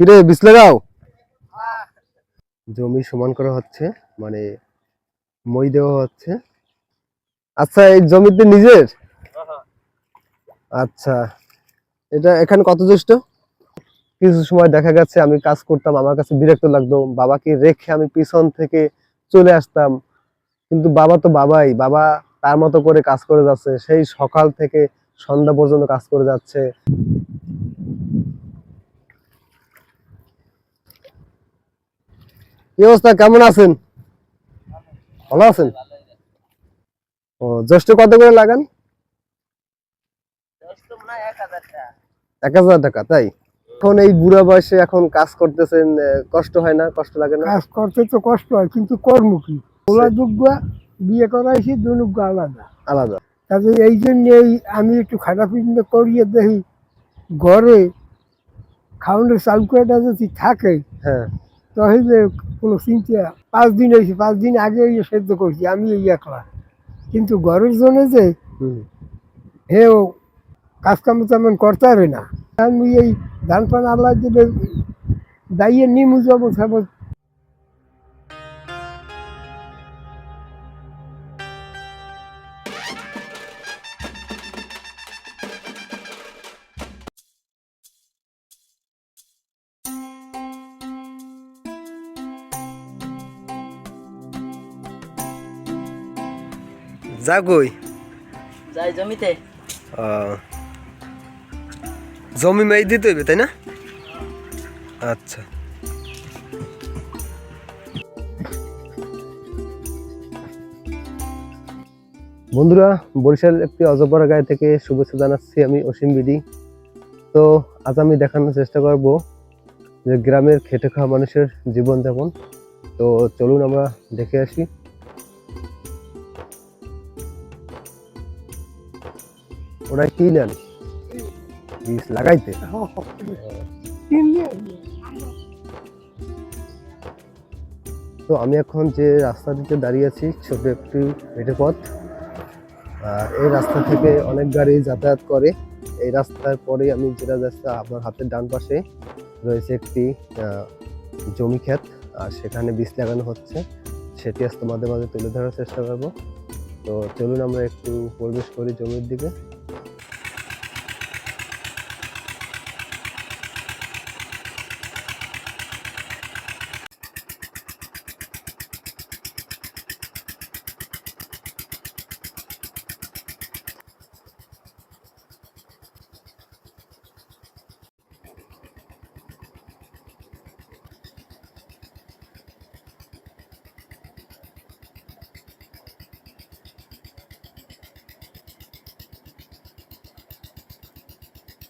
কিরে বিষ লাগাও? জমি সমান করা হচ্ছে মানে মই দেওয়া হচ্ছে। আচ্ছা এই জমিতে নিজের? আচ্ছা এটা এখানে কত জ্যেষ্ঠ? কিছু সময় দেখা গেছে আমি কাজ করতাম আমার কাছে বিরক্ত লাগতো। বাবাকে রেখে আমি পিছন থেকে চলে আসতাম। কিন্তু বাবা তো বাবাই বাবা তার মতো করে কাজ করে যাচ্ছে। সেই সকাল থেকে সন্ধ্যা পর্যন্ত কাজ করে যাচ্ছে। কি অবস্থা? কেমন আছেন? ভালো আছেন? ও জ্যৈষ্ঠ কত করে লাগান? এক হাজার টাকা। তাই? এখন এই বুড়া বয়সে এখন কাজ করতেছেন কষ্ট হয় না? কষ্ট লাগে না? কাজ করতে তো কষ্ট হয় কিন্তু কর্ম কি? ওলা দুগ্গা বিয়ে করাইছি দুনুগ্গা আলাদা। আলাদা। তাতে এই জন্যেই আমি একটু খাটা খাটাপিন্ড করিয়ে দেখি ঘরে খাওয়ানোর চাল করেটা যদি থাকে হ্যাঁ। তাহলে কোনো চিন্তা পাঁচ দিন হয়েছে পাঁচ দিন আগে ওই সেদ্ধ করছি আমি এই একলা কিন্তু ঘরের জন্য যে। হেও কাজ কাম তেমন করতে পারে না আমি এই ধান পান আল্লাহ দিলে দাইয়ে নিমু যাব খাব কই? যাই জমিতে। জমি মেয়ে দিতে হইবে তাই না? আচ্ছা। বন্ধুরা বরিশাল একটি অজপাড়া গায়ে থেকে শুভেচ্ছা জানাচ্ছি আমি অসীম বিডি। তো আজ আমি দেখানোর চেষ্টা করব যে গ্রামের খেটে খাওয়া মানুষের জীবনযাপন। তো চলুন আমরা দেখে আসি। ওরা কি নেন? বীজ লাগাইতে। তো আমি এখন যে রাস্তাটিতে দাঁড়িয়ে আছি, ছোট একটি হেঁটে পথ। এই রাস্তা থেকে অনেক গাড়ি যাতায়াত করে। এই রাস্তার পরে আমি যেটা যাচ্ছি আমার হাতের ডান পাশে রয়েছে একটি জমি ক্ষেত। আর সেখানে বীজ লাগানো হচ্ছে। সেটি আজ তোমাদের মাঝে তুলে ধরার চেষ্টা করব। তো চলুন আমরা একটু প্রবেশ করি জমির দিকে।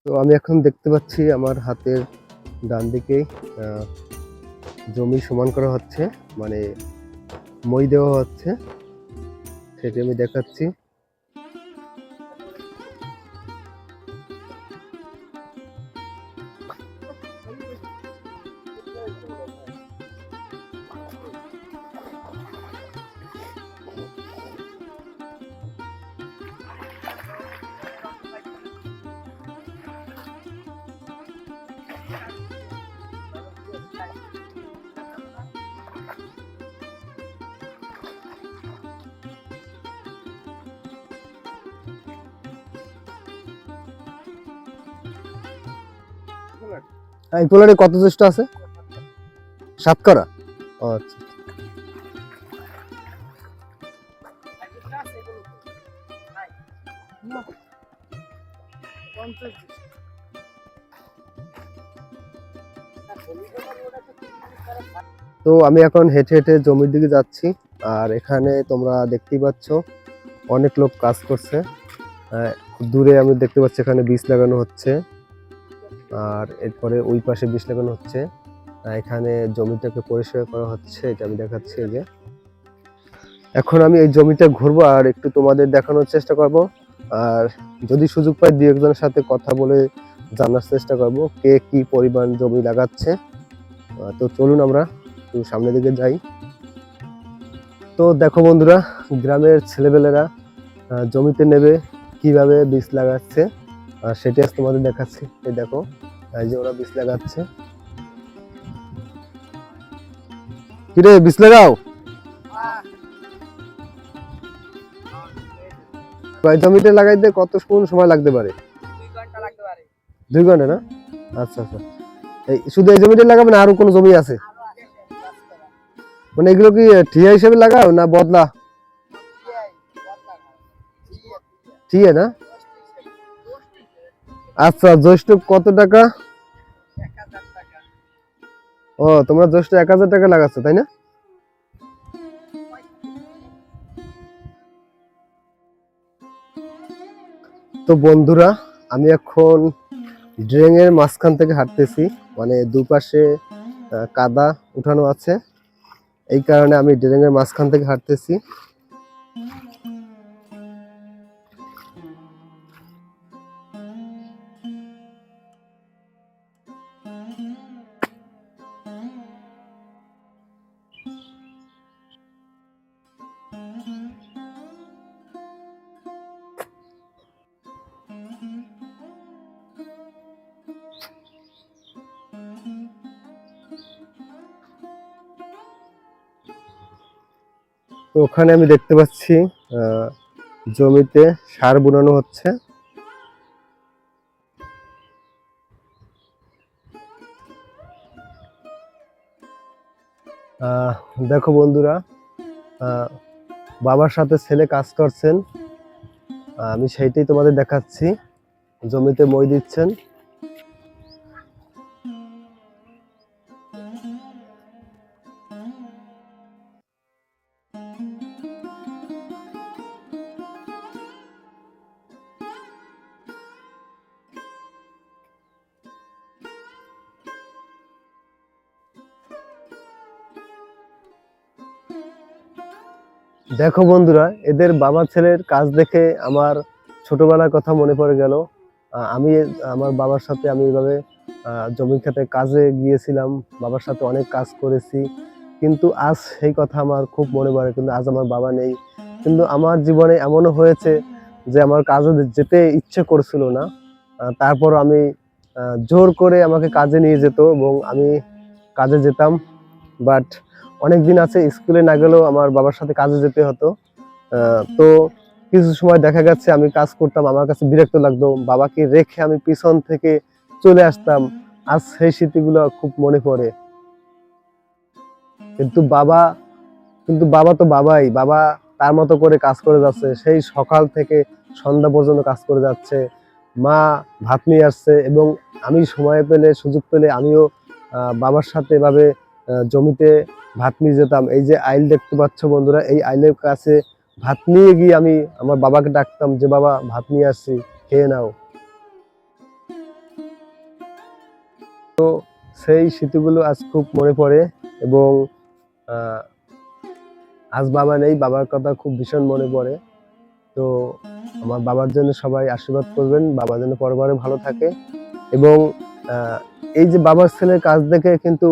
তো আমি এখন দেখতে পাচ্ছি আমার হাতের ডান দিকে জমি সমান করা হচ্ছে মানে মই দেওয়া হচ্ছে। সেটি আমি দেখাচ্ছি। এই পোলারে কত জ্যেষ্ঠ আছে? সাত করা? আচ্ছা। তো আমি এখন হেঁটে হেঁটে জমির দিকে যাচ্ছি আর এখানে তোমরা দেখতেই পাচ্ছ অনেক লোক কাজ করছে। আহ, দূরে আমি দেখতে পাচ্ছি এখানে বীজ লাগানো হচ্ছে। আর এরপরে ওই পাশে বীজ লাগানো হচ্ছে এখানে জমিটাকে পরিষ্কার করা হচ্ছে, এটা আমি দেখাচ্ছি যে। এখন আমি এই জমিটা ঘুরবো আর একটু তোমাদের দেখানোর চেষ্টা করব। আর যদি সুযোগ পাই দু একজনের সাথে কথা বলে জানার চেষ্টা করব, কে কি পরিমাণ জমি লাগাচ্ছে। তো চলুন আমরা একটু সামনের দিকে যাই। তো দেখো বন্ধুরা, গ্রামের ছেলেবেলেরা জমিতে নেবে, কীভাবে বীজ লাগাচ্ছে। আর সেটি আজ তোমাদের দেখাচ্ছি। এই দেখো এই যে ওরা বীজ লাগাচ্ছে। কিরে বিষ লাগাও? কয় জমিতে লাগাইতে কত কোন সময় লাগতে পারে? দুই ঘণ্টা না? আচ্ছা আচ্ছা। এই শুধু এই জমিতে লাগাবে না আরও কোনো জমি আছে? মানে এগুলো কি ঠিয়া হিসেবে লাগাও না বদলা? ঠিয়া না? আচ্ছা জ্যৈষ্ঠ কত টাকা? ও তোমরা জ্যৈষ্ঠ এক হাজার টাকা লাগাচ্ছ তাই না? তো বন্ধুরা আমি এখন ড্রেনের মাঝখান থেকে হাঁটতেছি মানে দুপাশে কাদা উঠানো আছে। এই কারণে আমি ড্রেনের মাঝখান থেকে হাঁটতেছি। ওখানে আমি দেখতে পাচ্ছি জমিতে সার বুনানো হচ্ছে। দেখো বন্ধুরা বাবার সাথে ছেলে কাজ করছেন। আমি সেইটাই তোমাদের দেখাচ্ছি। জমিতে মই দিচ্ছেন। দেখো বন্ধুরা, এদের বাবা ছেলের কাজ দেখে আমার ছোটবেলার কথা মনে পড়ে গেল। আমি, আমার বাবার সাথে আমি এইভাবে জমি খেতে কাজে গিয়েছিলাম, বাবার সাথে অনেক কাজ করেছি। কিন্তু আজ সেই কথা আমার খুব মনে পড়ে, কিন্তু আজ আমার বাবা নেই। কিন্তু আমার জীবনে এমনও হয়েছে যে আমার কাজে যেতে ইচ্ছে করছিল না। তারপর আমি জোর করে আমাকে কাজে নিয়ে যেত এবং আমি কাজে যেতাম। বাট অনেক দিন আছে, স্কুলে না গেলেও আমার বাবার সাথে কাজে যেতে হতো। তো কিছু সময় দেখা গেছে, আমি কাজ করতাম, আমার কাছে বিরক্ত লাগতো। বাবাকে রেখে আমি পিছন থেকে চলে আসতাম। আজ সেই স্মৃতিগুলো খুব মনে পড়ে। কিন্তু বাবা কিন্তু বাবা তো বাবাই। বাবা তার মতো করে কাজ করে যাচ্ছে। সেই সকাল থেকে সন্ধ্যা পর্যন্ত কাজ করে যাচ্ছে। মা ভাত নিয়ে আসছে এবং আমি সময় পেলে, সুযোগ পেলে আমিও বাবার সাথে এভাবে জমিতে ভাত নিয়ে যেতাম। এই যে আইল দেখতে পাচ্ছ বন্ধুরা, এই আইলের কাছে ভাত নিয়ে গিয়ে আমি আমার বাবাকে ডাকতাম যে, বাবা ভাত নিয়ে আসছি, খেয়ে নাও। তো সেই স্মৃতিগুলো আজ খুব মনে পড়ে এবং আজ বাবা নেই, বাবার কথা খুব ভীষণ মনে পড়ে। তো আমার বাবার জন্য সবাই আশীর্বাদ করবেন, বাবা যেন পরিবারে ভালো থাকে এবং এই যে বাবার ছেলের কাজ দেখে কিন্তু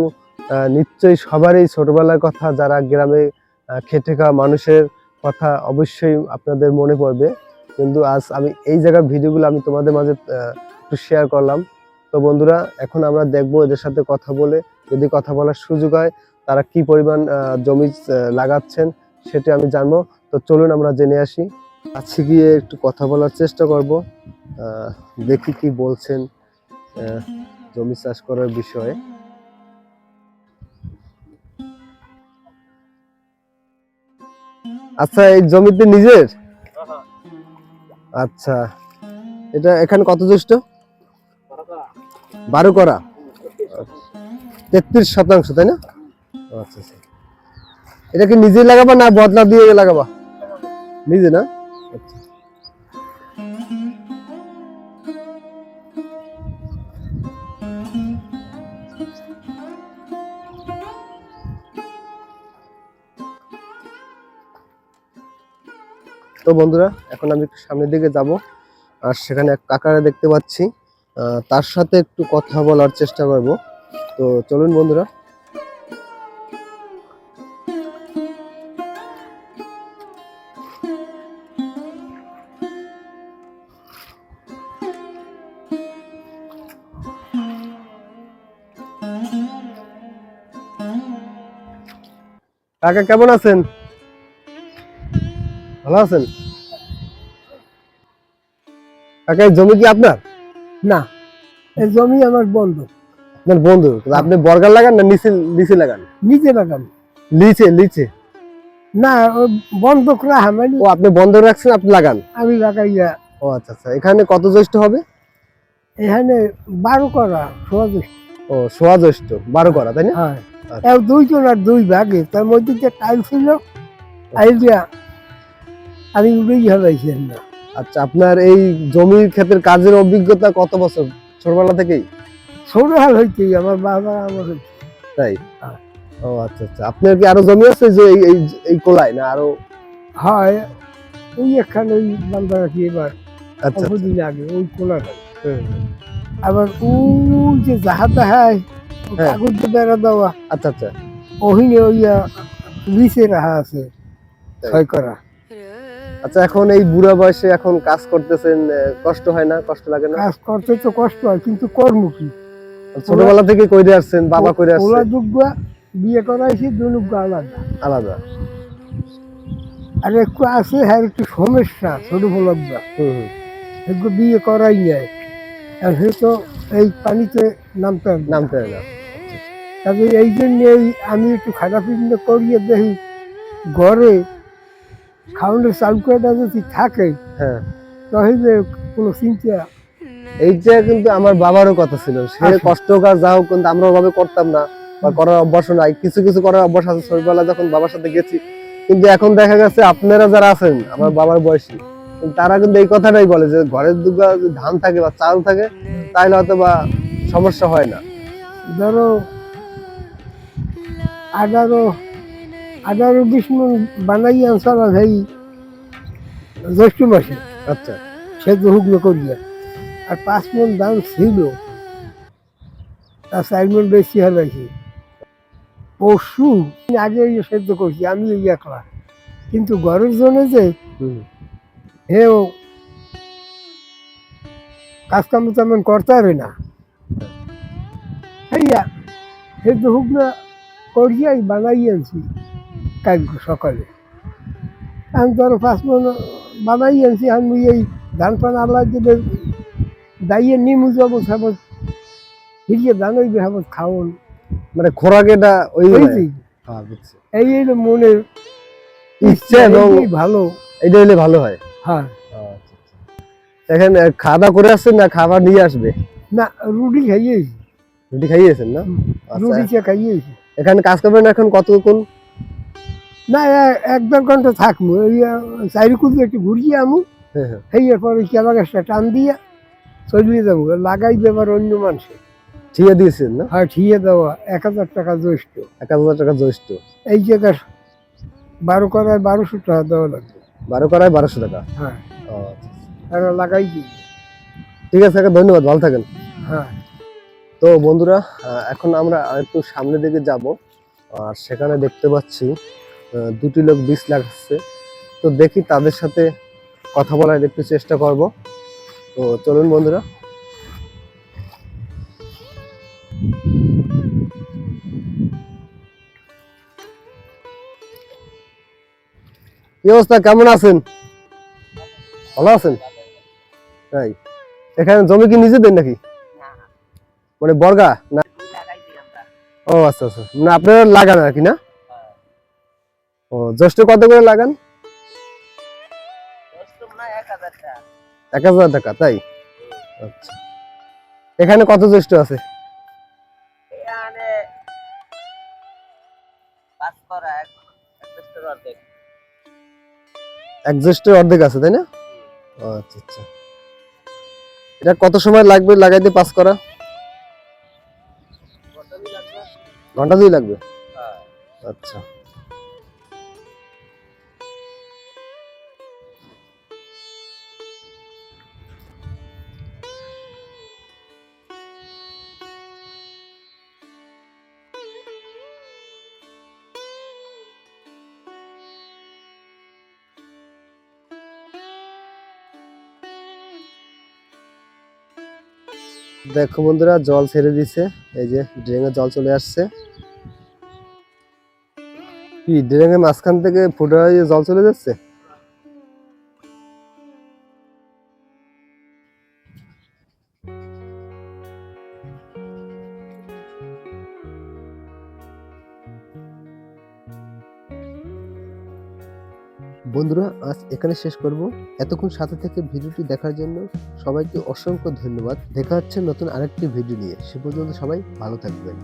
নিশ্চয়ই সবারই ছোটবেলার কথা, যারা গ্রামে খেটে খাওয়া মানুষের কথা অবশ্যই আপনাদের মনে পড়বে। কিন্তু আজ আমি এই জায়গার ভিডিওগুলো আমি তোমাদের মাঝে একটু শেয়ার করলাম। তো বন্ধুরা, এখন আমরা দেখব এদের সাথে কথা বলে, যদি কথা বলার সুযোগ হয়, তারা কি পরিমাণ জমি লাগাচ্ছেন সেটা আমি জানব। তো চলুন আমরা জেনে আসি। আজকে গিয়ে একটু কথা বলার চেষ্টা করব। দেখি কি বলছেন জমি চাষ করার বিষয়ে। আচ্ছা এই জমিতে নিজের? আচ্ছা এটা এখানে কত জ্যেষ্ঠ? বারো করা। তেত্রিশ শতাংশ তাই না? আচ্ছা আচ্ছা। এটা কি নিজে লাগাবা না বদলা দিয়ে লাগাবা। নিজে না? আচ্ছা। তো বন্ধুরা, এখন আমি একটু সামনের দিকে যাব। আর সেখানে এক কাকারা দেখতে পাচ্ছি। তার সাথে একটু কথা বলার চেষ্টা করব। তো চলুন বন্ধুরা। কাকা, কেমন আছেন? ভালো আছেন? কাকা এই জমি কি আপনার? না এই জমি আমার বন্ধ। আপনার বন্ধু তাহলে আপনি বর্গার লাগান না নিচে নিচে লাগান? নিজে লিচে লিচে না ও বন্ধক মানে ও আপনি বন্ধ রাখছেন আপনি লাগান? আমি লাগাইয়া ও আচ্ছা আচ্ছা এখানে কত জ্যৈষ্ঠ হবে? এখানে বারো করা সহজ ও সোয়া জ্যৈষ্ঠ বারো করা তাই না? হয়। আচ্ছা। দুইজন আর দুই ভাগে তার মধ্যে যে টাইল ছিল টাইল দিয়া আমি উড়েই হারাইছি না আচ্ছা আপনার এই জমির ক্ষেতের কাজের অভিজ্ঞতা কত বছর? ছোটবেলা থেকেই? ছোট হাল হইতে আমার বাবা আমার হইতে তাই? হ্যাঁ। ও আচ্ছা আচ্ছা। আপনার কি আরও জমি আছে যে এই এই কোলায় না আরও? হয়। ওই একখান ওই বান্ধা রাখি এবার আচ্ছা অল্পদিন আগে ওই হুম, আবার ওই যে জাহা তাহায় হ্যাঁ। কাগজ বেড়া দেওয়া আচ্ছা আচ্ছা। ওহিনে ওই নিচে রাখা আছে। ছয় করা। আচ্ছা এখন এই বুড়া বয়সে এখন কাজ করতেছেন কষ্ট হয় না? কষ্ট লাগে না? কাজ করতে তো কষ্ট হয় কিন্তু কর্ম কি? ছোটবেলা থেকে কইরে আসছেন বাবা কইরে ওলা আসছে দুগ্গা বিয়ে করাইছি দুনুগ্গা আলাদা। আলাদা। আর একটু আছে হ্যাঁ একটু সমস্যা ছোট হুম, একটু বিয়ে করাই নাই আর সে তো এই পানিতে নামতে নামতে না। তবে এই জন্য আমি একটু খারাপ করিয়ে দেখি ঘরে যদি থাকে। হ্যাঁ। তাহলে কোনো চিন্তা এইটা কিন্তু আমার বাবারও কথা ছিল। সে আচ্ছা। কষ্ট কাজ যা হোক কিন্তু আমরা ওভাবে করতাম না বা করার অভ্যাস নাই। কিছু কিছু করার অভ্যাস আছে। ছোটবেলা যখন বাবার সাথে গেছি কিন্তু এখন দেখা গেছে আপনারা যারা আছেন আমার বাবার বয়সী তারা কিন্তু এই কথাটাই বলে যে ঘরের দুগা ধান থাকে বা চাল থাকে তাহলে হয়তো বা সমস্যা হয় না। ধরো আঠারো আঠারো বিশ মন বানাই আনসার ভাই। জ্যৈষ্ঠ মাসে। আচ্ছা। সে তো হুগলো করিয়া। আর পাঁচ মন দাম ছিল। তার চার মন বেশি হারাইছি। পরশু আগে ওই সেদ্ধ করছি আমি একলা। কিন্তু ঘরের জন্য যে হেও কাজ কাম তেমন করতে পারে না। হইয়া সেদ্ধ হুগলো করিয়াই বানাই আনছি। কালকে সকালে। আমি ধরো পাঁচ মন বানাই আনছি আমি এই ধান পান আল্লাহ দিলে দাইয়ে নিমু যাব সাবত ফিরিয়ে ধান ওই বেহাবত খাওন। মানে খোরাক এটা ওই এই যে, হ্যাঁ এই হলো মনের ইচ্ছে এবং ভালো। এটা হলে ভালো হয়? হ্যাঁ। আচ্ছা, আচ্ছা। আহ, খাওয়া দাওয়া করে আসছেন না খাবার নিয়ে আসবে? না রুটি খাইয়েছি রুটি খাইয়েছেন না? আচ্ছা। রুটি খাইয়েছি এখানে কাজ করবেন এখন কতক্ষণ? না এক দেড় ঘণ্টা থাকব। এই চারি কুদি একটু ঘুরিয়ে আমু। হ্যাঁ হ্যাঁ। এই এরপরে কেবা গাছটা টান দিয়ে চলিয়ে যাব। লাগাই দেবার অন্য মানুষে ঠিক দিয়েছেন না? হয় ঠিয়ে দেওয়া। এক হাজার টাকা জ্যৈষ্ঠ। এক হাজার টাকা জ্যৈষ্ঠ। এই জায়গার বারো করায় বারোশো টাকা দেওয়া লাগবে। বারো করায় বারোশো টাকা? হ্যাঁ। লাগাই দিই। ঠিক আছে ধন্যবাদ ভালো থাকেন। হ্যাঁ। তো বন্ধুরা এখন আমরা একটু সামনের দিকে যাব। আর সেখানে দেখতে পাচ্ছি দুটি লোক বীজ লাগাচ্ছে তো দেখি তাদের সাথে কথা বলার একটু চেষ্টা করব। তো চলুন বন্ধুরা। কি অবস্থা? কেমন আছেন? ভালো আছেন? তাই? এখানে জমি কি নিজেদের নাকি? মানে বর্গা? না? ও আচ্ছা আচ্ছা। না আপনারা লাগান আর কি না? ও জ্যৈষ্ঠ কত করে লাগান? এক হাজার টাকা। তাই? আচ্ছা। এখানে কত জ্যৈষ্ঠ আছে? এক অর্ধেক। জ্যৈষ্ঠের অর্ধেক আছে তাই না? আচ্ছা আচ্ছা। এটা কত সময় লাগবে লাগাইতে পাস করা? ঘণ্টা দুই লাগবে? হ্যাঁ। আচ্ছা। দেখো বন্ধুরা, জল ছেড়ে দিছে। এই যে ড্রেনে জল চলে আসছে। কি, ড্রেনের মাঝখান থেকে ফুটা জল চলে যাচ্ছে? বন্ধুরা, আজ এখানে শেষ করব। এতক্ষণ সাথে থেকে ভিডিওটি দেখার জন্য সবাইকে অসংখ্য ধন্যবাদ। দেখা হচ্ছে নতুন আরেকটি ভিডিও নিয়ে। সে পর্যন্ত সবাই ভালো থাকবেন।